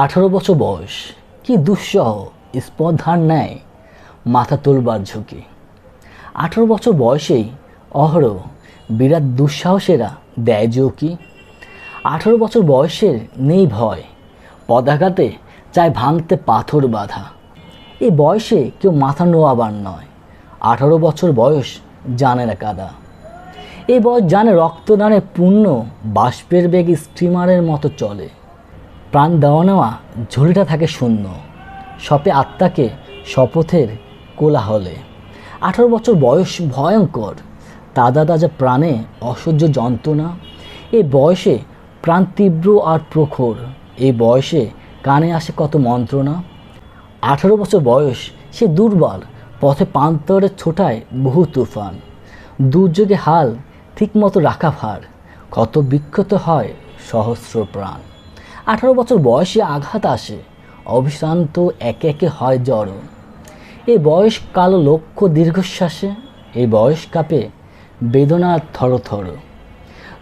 আঠারো বছর বয়স। কি দুঃসহ স্পর্ধার ন্যায় মাথা তুলবার ঝুঁকি। আঠারো বছর বয়সেই অহরহ বিরাট দুঃসাহসেরা দেয় ঝুঁকি। আঠারো বছর বয়সের নেই ভয়, পদাঘাতে চায় ভাঙতে পাথর বাঁধা। এই বয়সে কেউ মাথা নোয়াবার নয়, আঠারো বছর বয়স জানে না কাদা। এই বয়স জানে রক্তদানের পূর্ণ বাষ্পের বেগ স্টিমারের মতো চলে। প্রাণ দেওয়া নেওয়া ঝুড়িটা থাকে শূন্য। সপে আত্মাকে শপথের কোলাহলে। আঠারো বছর বয়স ভয়ঙ্কর। তাজা তাজা প্রাণে অসহ্য যন্ত্রণা এই বয়সে প্রাণ তীব্র আর প্রখর। এই বয়সে কানে আসে কত মন্ত্রণা। আঠারো বছর বয়স, সে দুর্বল, পথে পান্তরে ছোটায় বহু তুফান। দুর্যোগে হাল ঠিকমতো রাখা ভার, কত বিক্ষত হয় সহস্র প্রাণ। আঠারো বছর বয়সে আঘাত আসে। অবিশ্রান্ত একে একে হয় জড় এই বয়স কালো লক্ষ্য দীর্ঘশ্বাসে এই বয়স কাপে বেদনা থর থর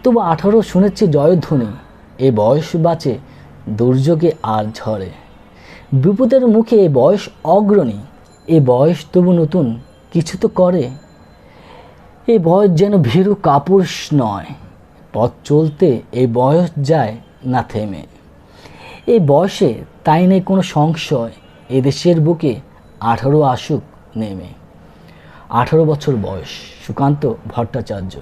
তবু আঠারো শুনেছি জয়ধ্বনি, এ বয়স বাঁচে দুর্যোগে আর ঝরে বিপদের মুখে এ বয়স অগ্রণী, এ বয়স তবু নতুন, কিছু তো করে। এ বয়স যেন ভীরু কাপুরুষ নয়, পথ চলতে এ বয়স যায় না থেমে। এই বয়সে তাই নেই কোনো সংশয় এদেশের বুকে আঠারো আসুক নেমে। আঠারো বছর বয়স, সুকান্ত ভট্টাচার্য।